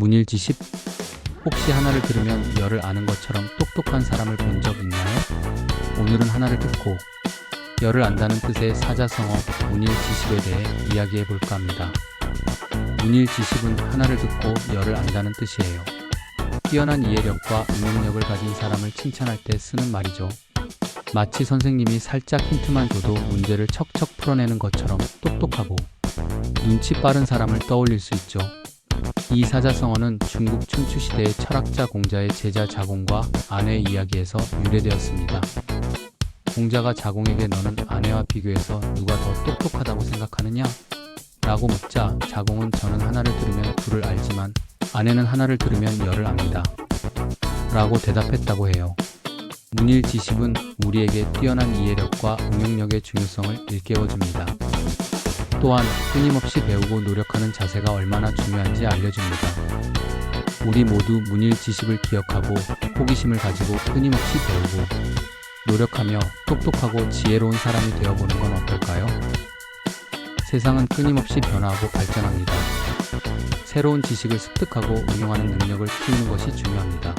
문일지십 혹시 하나를 들으면 열을 아는 것처럼 똑똑한 사람을 본 적 있나요? 오늘은 하나를 듣고 열을 안다는 뜻의 사자성어 문일지십에 대해 이야기해 볼까 합니다. 문일지십은 하나를 듣고 열을 안다는 뜻이에요. 뛰어난 이해력과 응용력을 가진 사람을 칭찬할 때 쓰는 말이죠. 마치 선생님이 살짝 힌트만 줘도 문제를 척척 풀어내는 것처럼 똑똑하고 눈치 빠른 사람을 떠올릴 수 있죠. 이 사자성어는 중국 춘추시대의 철학자 공자의 제자 자공과 아내의 이야기에서 유래되었습니다. 공자가 자공에게 너는 아내와 비교해서 누가 더 똑똑하다고 생각하느냐? 라고 묻자 자공은 저는 하나를 들으면 둘을 알지만 아내는 하나를 들으면 열을 압니다. 라고 대답했다고 해요. 문일지십은 우리에게 뛰어난 이해력과 응용력의 중요성을 일깨워줍니다. 또한 끊임없이 배우고 노력하는 자세가 얼마나 중요한지 알려줍니다. 우리 모두 문일지십을 기억하고 호기심을 가지고 끊임없이 배우고 노력하며 똑똑하고 지혜로운 사람이 되어보는 건 어떨까요? 세상은 끊임없이 변화하고 발전합니다. 새로운 지식을 습득하고 응용하는 능력을 키우는 것이 중요합니다.